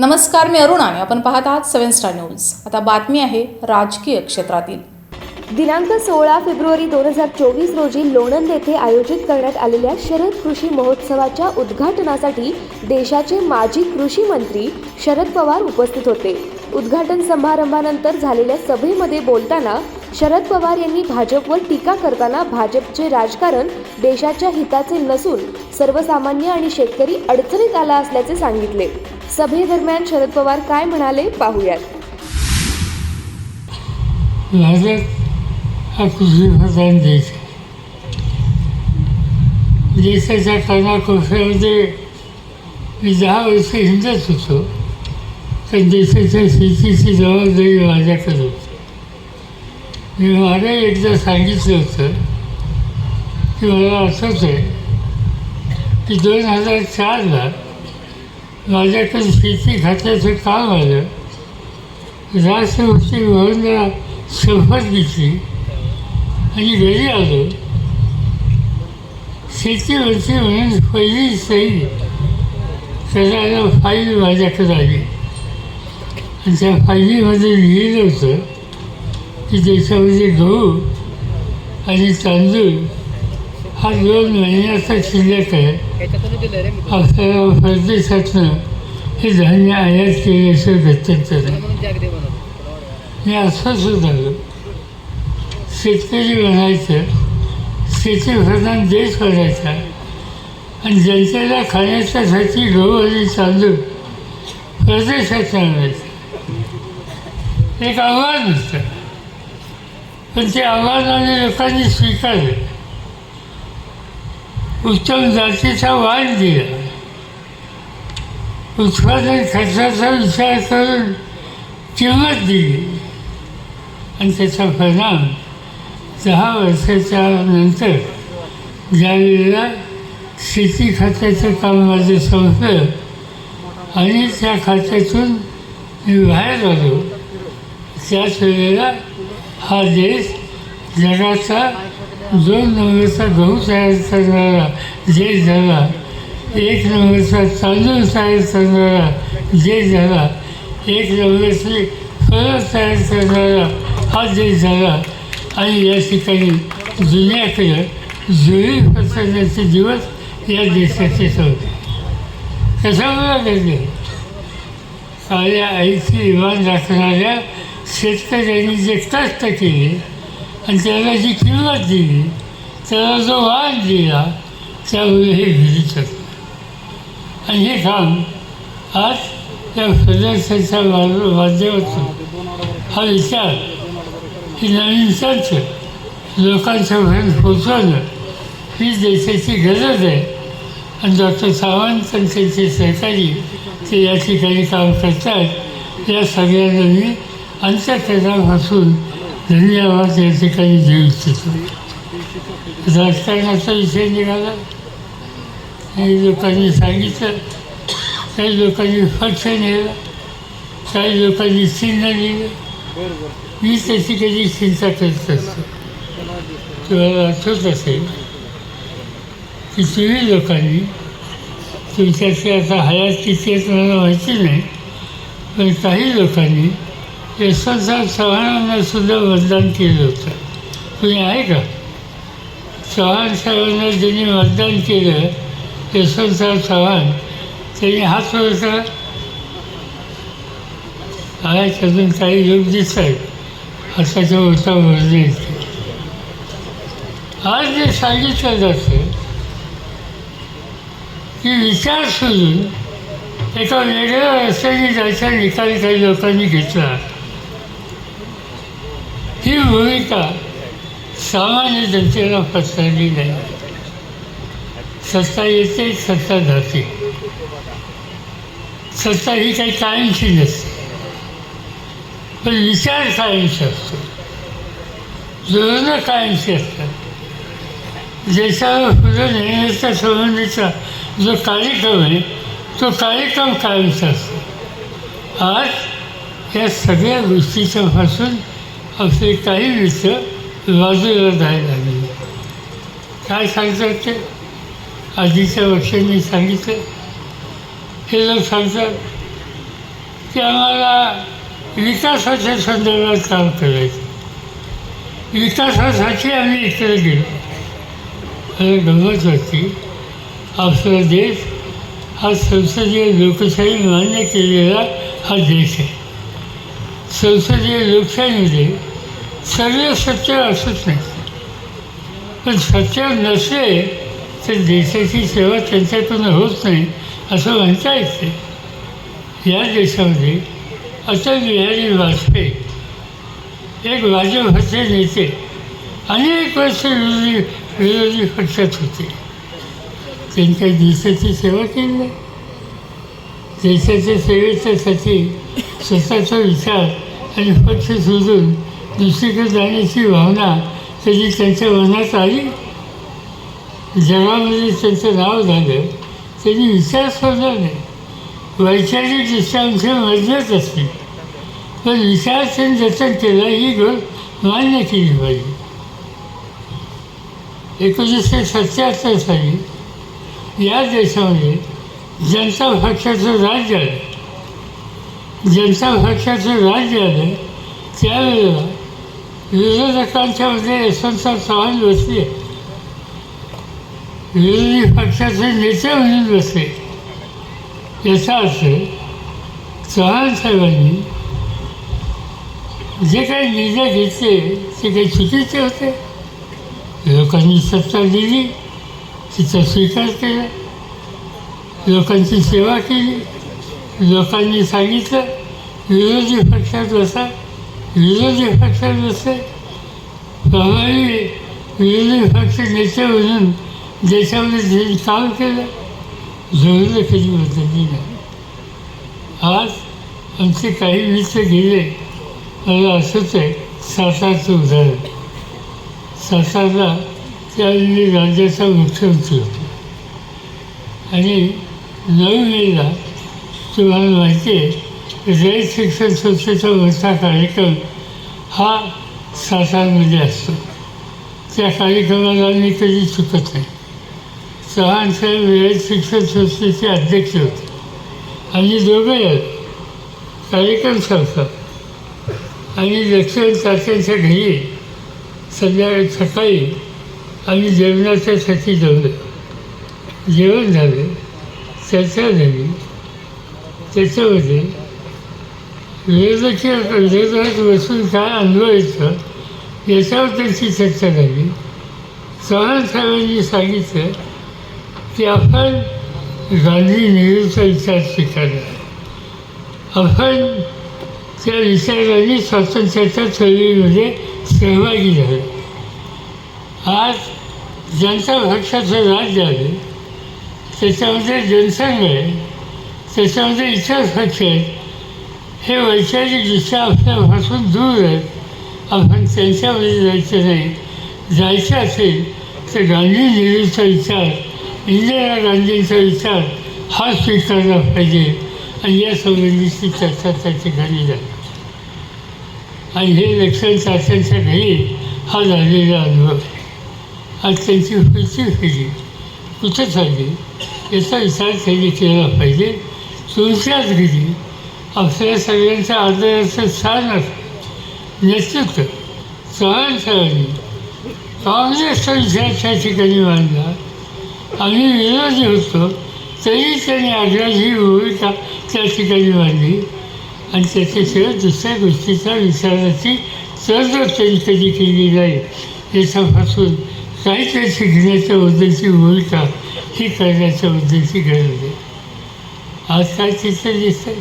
नमस्कार मी अरुण आणि आपण पाहत आहात सेवन स्टार न्यूज. आता बातमी आहे राजकीय क्षेत्रातील. दिनांक सोळा फेब्रुवारी दोन हजार चोवीस रोजी लोणंद येथे आयोजित करण्यात आलेल्या शरद कृषी महोत्सवाच्या उद्घाटनासाठी देशाचे माजी कृषी मंत्री शरद पवार उपस्थित होते. उद्घाटन समारंभानंतर झालेल्या सभेमध्ये बोलताना शरद पवार यांनी भाजपवर टीका करताना भाजपचे राजकारण देशाच्या हिताचे नसून सर्वसामान्य आणि शेतकरी अडचणीत आला असल्याचे सांगितले. सभेदरम्यान शरद पवार काय म्हणाले पाहूयात. हा देश. देशाच्या कानाकोपऱ्यामध्ये मी दहा वर्ष हिंदच होतो. तर देशाच्या शेतीची जबाबदारी माझ्याकडे होती. मी मला एकदा सांगितलं होतं की मला असंच आहे की दोन हजार चारला माझ्याकडून शेती खात्याचं काम आलं राष्ट्रपती भवनला शपथ घेतली आणि घरी आलो. शेतीवरती म्हणून पहिली सही करायला फाईल माझ्याकडे आली. आणि त्या फाईलीमध्ये लिहिलं होतं की त्याच्यामध्ये गहू आणि तांदूळ हा दोन महिन्याचा शिल्लक आहे. आपल्याला परदेशातनं हे धान्य आयात केल्याचं गत्यंतर आहे मी अस्वस्थ झालो शेतकरी बनायचं शेतीप्रधान देश बनायचा आणि जनतेला खाण्याच्यासाठी गहू आणि तांदूळ परदेशात आणायचं. एक आव्हान होतं. पण ते आव्हानाने लोकांनी स्वीकारलं. उत्तम जातीचा वाद दिला. उत्पादन खर्चाचा विचार करून किंमत दिली. आणि त्याचा परिणाम दहा वर्षाच्या नंतर ज्यावेळेला शेती खात्याचं काम माझं संपलं आणि त्या खात्यातून मी बाहेर आलो. त्याच वेळेला हा देश जगाचा दोन नंबरचा गहू तयार करणारा जे झाला एक नंबरचा तांदूळ तयार करणारा जे झाला एक नंबरची फळं तयार करणारा हा देश झाला आणि या ठिकाणी जुन्याकडे जुळी पसरण्याचे दिवस या देशाचे होते कशामुळे म्हणजे? घडले काळ्या आईची इमान राखणाऱ्या शेतकऱ्यांनी जे कष्ट केले आणि त्याला जी किंमत दिली त्याला जो वाद दिला त्यामुळे हे घरी शकतं आणि हे काम आज या प्रदर्शनाच्या मा- माध्यमातून हा विचार ही नवीन संच लोकांच्यापर्यंत पोचवणं ही देशाची गरज आहे. आणि डॉक्टर सावंत आणि त्यांचे सहकारी ते या ठिकाणी काम करतात. या सगळ्यांना मी अंत्यकरणापासून धन्यवाद या ठिकाणी देऊ इच्छितो राजकारणाचा विषय निघाला. काही लोकांनी सांगितलं काही लोकांनी पक्ष नेला काही लोकांनी चिन्ह नेलं मी त्याची कधी चिंता करत असतो तुम्हाला आठवत असेल की तुम्ही लोकांनी तुमच्याशी आता हयात किती आहेत मला माहिती नाही पण काही लोकांनी यशवंतराव चव्हाणांना सुद्धा मतदान केलं होतं. तुम्ही आहे का? चव्हाण साहेबांना ज्यांनी मतदान केलं यशवंतराव चव्हाण त्यांनी हात वरचा आहेत अजून काही लोक दिसत आहेत हाताच्या वरचा येते आज जे सांगितलं जातं की विचार सोडून एका वेगळ्या रस्त्याने जायचा निकाल काही लोकांनी घेतला. ही भूमिका सामान्य जनतेला पसरली नाही. सत्ता येते सत्ता जाते. सत्ता ही काही कायमची नसते. पण विचार कायमचे असतो. धोरणं कायमची असतात देशावर पुढे नेण्याच्या संबंधीचा जो कार्यक्रम आहे तो कार्यक्रम कायमचा असतो. आज या सगळ्या गोष्टीच्यापासून आपले काही विषय बाजूला जायला लागले. काय सांगतात ते? आधीच्या वर्षांनी सांगितलं. हे लोक सांगतात की आम्हाला विकासाच्या संदर्भात काम करायचं. विकासासाठी आम्ही इकडे गेलो. मला गंमत वाटते आपला देश हा संसदीय लोकशाही मान्य केलेला हा देश आहे. संसदीय लोकशाहीमध्ये सर्व सत्य असत नाही पण सत्य नसले तर देशाची सेवा त्यांच्याकडून होत नाही असं म्हणता येते. या देशामध्ये अटल बिहारी वाजपेयी एक भाजपचे नेते अनेक वर्ष विरोधी विरोधी पक्षात होते. त्यांच्या देशाची सेवा केली नाही. देशाच्या सेवेच्यासाठी स्वतःचा विचार आणि पक्ष सोडून दुसरीकडे जाण्याची भावना कधी त्यांच्या मनात आली? जगामध्ये त्यांचं नाव झालं त्यांनी विचार सोडला नाही. वैचारिकदृष्ट्या आमच्या मजबूत असते. पण विचार त्यांनी जतन केला ही गोष्ट मान्य केली पाहिजे. एकोणीसशे सत्याहत्तर साली या देशामध्ये जनता पक्षाचं राज्य आलं जनता पक्षाचं राज्य आलं त्यावेळेला विरोधकांच्यामध्ये यशवंतराव चव्हाण बसले विरोधी पक्षाचे नेते म्हणून बसले. याचा अर्थ चव्हाण साहेबांनी जे काही निर्णय घेतले ते काही चुकीचे होते? लोकांनी सत्ता दिली तिचा स्वीकार केला. लोकांची सेवा केली. लोकांनी सांगितलं विरोधी पक्षात बसा विरोधी पक्षात बसले प्रभावी विरोधी पक्ष नेते म्हणून देशामध्ये काम केलं जोडलं कधी बदलली नाही आज आमचे काही मित्र गेले मला असंच आहे सातारचं उदाहरण. सातारला त्यावेळी राज्याचा मुख्यमंत्री होता आणि नऊ मेला तुम्हाला माहिती आहे रयत शिक्षण संस्थेचा मोठा कार्यक्रम हा सातारमध्ये असतो. त्या कार्यक्रमाला मी कधी चुकत नाही. चव्हाण साहेब रयत शिक्षण संस्थेचे अध्यक्ष होते. आणि दोघे आहेत. कार्यक्रम चालतात आणि दक्षिण तात्यांच्या घरी संध्याकाळी सकाळी आम्ही जेवणाच्यासाठी जाऊ जेवण झालं. चर्चा झाली. त्याच्यामध्ये विरोधकी विरोधात बसून काय अनुभव येतं याच्यावर त्यांची चर्चा झाली. चव्हाण साहेबांनी सांगितलं की आपण गांधी नेहरूचा विचार स्वीकारला. आपण त्या विचारांनी स्वातंत्र्याच्या चळवळीमध्ये सहभागी झालो. आज जनता पक्षाचं राज्य आहे त्याच्यामध्ये जनसंघ आहे. त्याच्यामध्ये इतर पक्ष आहेत. हे वैचारिकदृष्ट्या आपल्यापासून दूर आहेत. आपण त्यांच्यामध्ये जायचं नाही. जायचं असेल तर गांधी नेहरूचा विचार इंदिरा गांधींचा विचार हा स्वीकारला पाहिजे. आणि या संबंधीची चर्चा त्या ठिकाणी झाली आणि हे लक्षण चाचण्यांच्या घरी हा झालेला अनुभव आहे. आज त्यांची पुढची पिढी कुठं चालली? याचा विचार त्यांनी केला पाहिजे. तुमच्याच घरी आपल्या सगळ्यांच्या आदराचं स्थान असतं. नेतृत्व चव्हाण काँग्रेसचा विचार त्या ठिकाणी मांडला आम्ही विरोधी होतो तरी त्यांनी आग्रही भूमिका त्या ठिकाणी मांडली. आणि त्याच्याशिवाय दुसऱ्या गोष्टीचा विचाराची तडजोड त्यांनी कधी केली जाईल याच्यापासून काहीतरी शिकण्याच्या बद्दलची भूमिका ही करण्याच्या बद्दलची गरज आहे. आजकाल चित्र दिसतं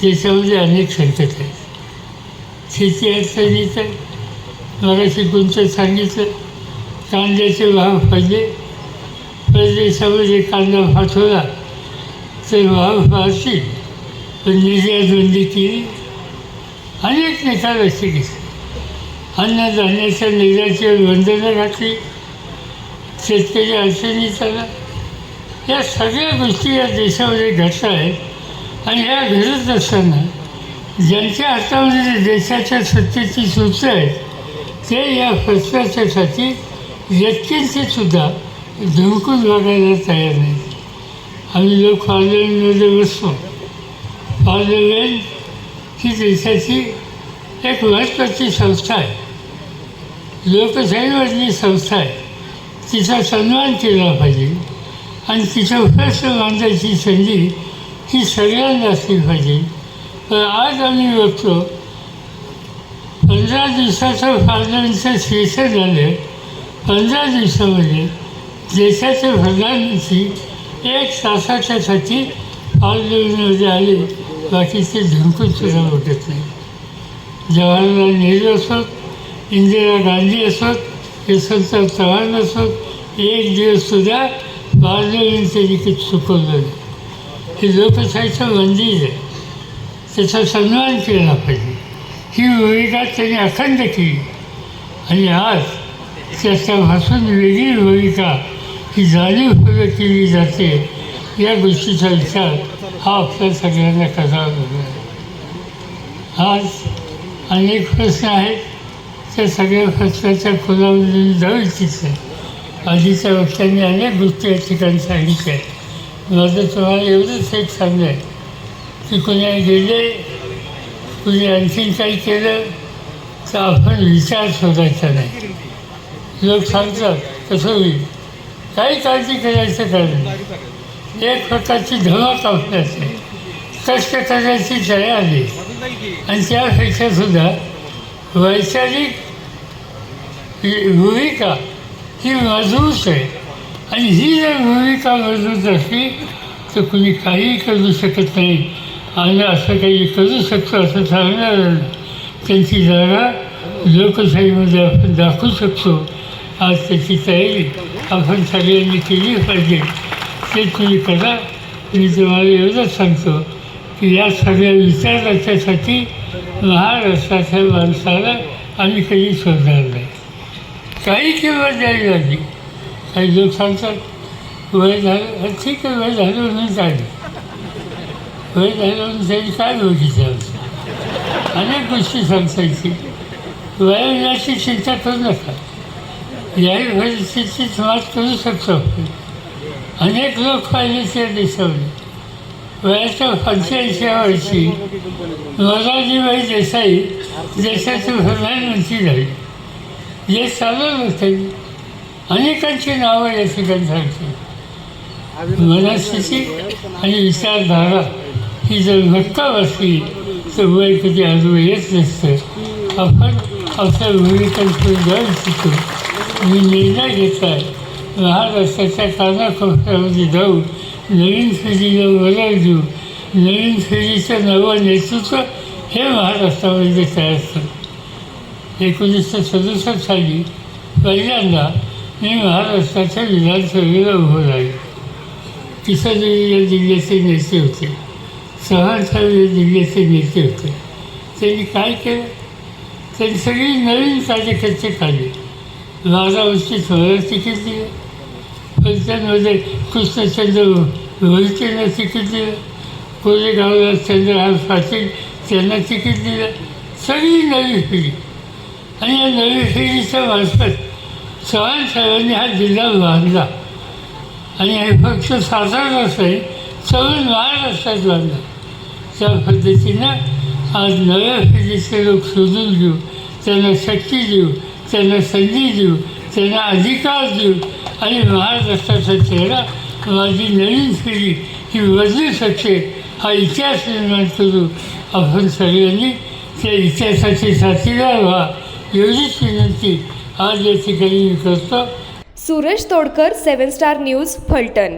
त्याच्यामध्ये अनेक संकट आहेत. शेती अडचणीत आहे मराठी कोणतं सांगितलं कांद्याचे भाव पडले. परदेशामध्ये कांदा पाठवला तर भाव वाढतील पण निर्यात बंदी केली अनेक निकाल असे घेतले अन्नधान्याच्या निर्यातीवर बंधनं घातली. शेतकरी अडचणीत आला. या सगळ्या गोष्टी या देशामध्ये घडत आहेत. आणि ह्या घडत असताना ज्यांच्या हातामध्ये देशाच्या सत्तेची सूत्र आहेत ते या फसव्याच्यासाठी व्यक्तींचे सुद्धा धुमकून बघायला तयार नाहीत. आम्ही लोक पार्लमेंटमध्ये बसतो. पार्लमेंट ही देशाची एक महत्त्वाची संस्था आहे. लोकशाहीवरली संस्था आहे. तिचा सन्मान केला पाहिजे. आणि तिचं प्रश्न मांडायची संधी ही सगळ्यांना असली पाहिजे. पण आज आम्ही बघतो पंधरा दिवसाचं पार्लमेंटचं सेशन झालं पंधरा दिवसामध्ये देशाचे प्रधानमंत्री एक तासाच्यासाठी पार्लमेंटमध्ये आले. बाकीचे झुंकून सुद्धा उठत नाही. जवाहरलाल नेहरू असोत इंदिरा गांधी असोत यशवंतराव चव्हाण असोत एक दिवससुद्धा पार्लमेंटचं लिखित चुकवलं हे लोकशाहीचं मंदिर आहे. त्याचा सन्मान केला पाहिजे. ही भूमिका त्यांनी अखंड केली. आणि आज त्याच्यापासून वेगळी भूमिका ही जाणीवपूर्वक केली जाते. या गोष्टीचा विचार हा आपल्या सगळ्यांना करावा लागला आज अनेक प्रश्न आहेत. त्या सगळ्या प्रश्नाच्या खोलावरून जाऊ इच्छित आधीच्या वर्षांनी अनेक गोष्टी या ठिकाणी सांगितल्या. आहेत माझं तुम्हाला एवढंच एक सांगणं आहे की कुणी गेले कुणी आणखीन काही केलं तर आपण विचार शोधायचा नाही. लोक सांगतात कसं होईल? काही काळजी करायचं कारण एक प्रकारची धमक आपल्याची कष्ट करायची तयारी आणि त्यापेक्षा सुद्धा वैचारिक भूमिका ही मजबूत आहे आणि ही जर भूमिका मजबूत असली तर कुणी काहीही करू शकत नाही. आणि असं काही करू शकतो असं सांगणार त्यांची जागा लोकशाहीमध्ये आपण दाखवू शकतो. आज त्याची तयारी आपण सगळ्यांनी केली पाहिजे. ते तुम्ही करा मी तुम्हाला एवढंच सांगतो की या सगळ्या विचाराच्यासाठी महाराष्ट्राच्या माणसाला आम्ही कधी शोधणार नाही. काही किंमत द्यावी लागली काही लोक सांगतात वय झालं ठीक आहे वय झालं नाही. वय झालं त्याची काय व्यवस्थित अनेक गोष्टी सांगतायची वयाची चिंता करू नका. याही परिस्थितीत समाज करू शकतो अनेक लोक पाहिले त्या देशामध्ये वयाच्या पंच्याऐंशी वर्षी मोरारजीबाई देसाई देशाचे प्रधानमंत्री झाली हे चालू त्यांनी अनेकांची नावं या ठिकाणी सांगते मनस्थिती आणि विचारधारा ही जर घट्ट असली तर वय कधी आजू येत नसतं. आपण आपल्या भूमिकांकडे जाऊ शकतो मी निर्णय घेतला. आहे महाराष्ट्राच्या कानाकोपऱ्यामध्ये जाऊ. नवीन पिढीला वरळ देऊ. नवीन पिढीचं नवं नेतृत्व हे महाराष्ट्रामध्ये तयार असतं एकोणीसशे सदुसष्ट साली पहिल्यांदा मी महाराष्ट्राच्या विधानसभेला उभं राहिलो. किशोरदेवी या जिल्ह्याचे नेते होते. चव्हाण या जिल्ह्याचे नेते होते. त्यांनी काय केलं? त्यांनी सगळी नवीन कार्यकर्ते काढले. बारा वर्षी मला तिकीट दिलं. पंचांमध्ये कृष्णचंद्र रोहितेंना तिकीट दिलं. कोरेगावला चंद्रहार पाटील त्यांना तिकीट दिलं. सगळी नवी पिढी. आणि या नवी मार्फत चव्हाण साहेबांनी हा जिल्हा बांधला. आणि हे फक्त साताराच नाही सगळं महाराष्ट्रात बांधला त्या पद्धतीनं आज नव्या पिढीचे लोक शोधून घेऊ त्यांना शक्ती देऊ त्यांना संधी देऊ त्यांना अधिकार देऊ. आणि महाराष्ट्राचा चेहरा माझी नवीन पिढी ही बदलू शकते हा इतिहास निर्माण करू. आपण सगळ्यांनी त्या इतिहासाची साथीदार व्हा. एवढीच विनंती आज या ठिकाणी करतो Suresh Todkar seven star news Phaltan.